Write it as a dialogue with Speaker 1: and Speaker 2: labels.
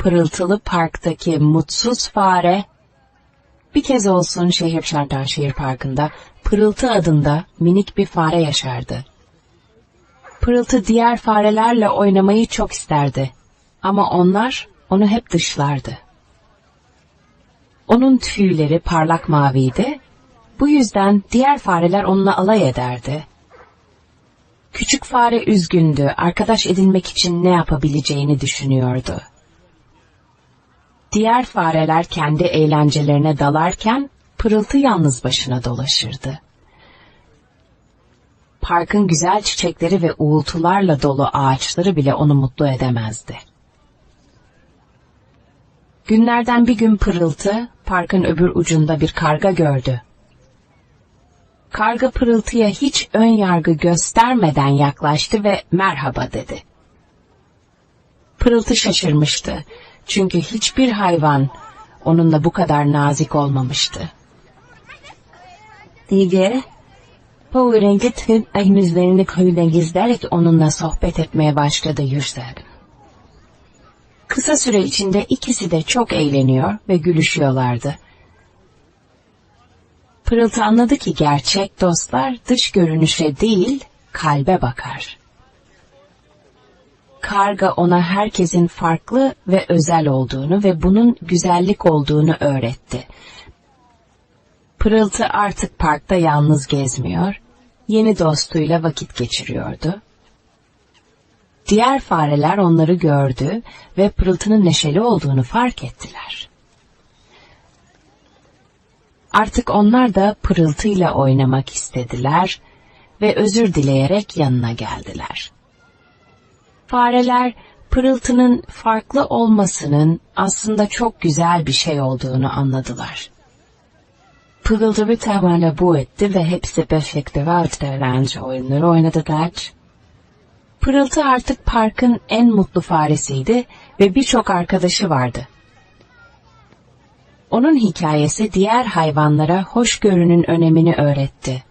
Speaker 1: pırıltılı parktaki mutsuz fare bir kez olsun şehir Şardan Şehir Parkı'nda Pırıltı adında minik bir fare yaşardı. Pırıltı diğer farelerle oynamayı çok isterdi ama onlar onu hep dışlardı. Onun tüyleri parlak maviydi, bu yüzden diğer fareler onunla alay ederdi. Küçük fare üzgündü, arkadaş edinmek için ne yapabileceğini düşünüyordu. Diğer fareler kendi eğlencelerine dalarken pırıltı yalnız başına dolaşırdı. Parkın güzel çiçekleri ve uğultularla dolu ağaçları bile onu mutlu edemezdi. Günlerden bir gün pırıltı parkın öbür ucunda bir karga gördü. Karga pırıltıya hiç ön yargı göstermeden yaklaştı ve merhaba dedi. Pırıltı şaşırmıştı. Çünkü hiçbir hayvan onunla bu kadar nazik olmamıştı. Diye Power'e tüm ayımızlarını köyden gizlerek onunla sohbet etmeye başladı Yürsel. Kısa süre içinde ikisi de çok eğleniyor ve gülüşüyorlardı. Pırıltı anladı ki gerçek dostlar dış görünüşe değil kalbe bakar. Karga ona herkesin farklı ve özel olduğunu ve bunun güzellik olduğunu öğretti. Pırıltı artık parkta yalnız gezmiyor, yeni dostuyla vakit geçiriyordu. Diğer fareler onları gördü ve pırıltının neşeli olduğunu fark ettiler. Artık onlar da pırıltıyla oynamak istediler ve özür dileyerek yanına geldiler. Fareler pırıltının farklı olmasının aslında çok güzel bir şey olduğunu anladılar. Pırıltı tamamen bu etti ve hepsi ve eğlence oyunları oynadılar. Pırıltı artık parkın en mutlu faresiydi ve birçok arkadaşı vardı. Onun hikayesi diğer hayvanlara hoşgörünün önemini öğretti.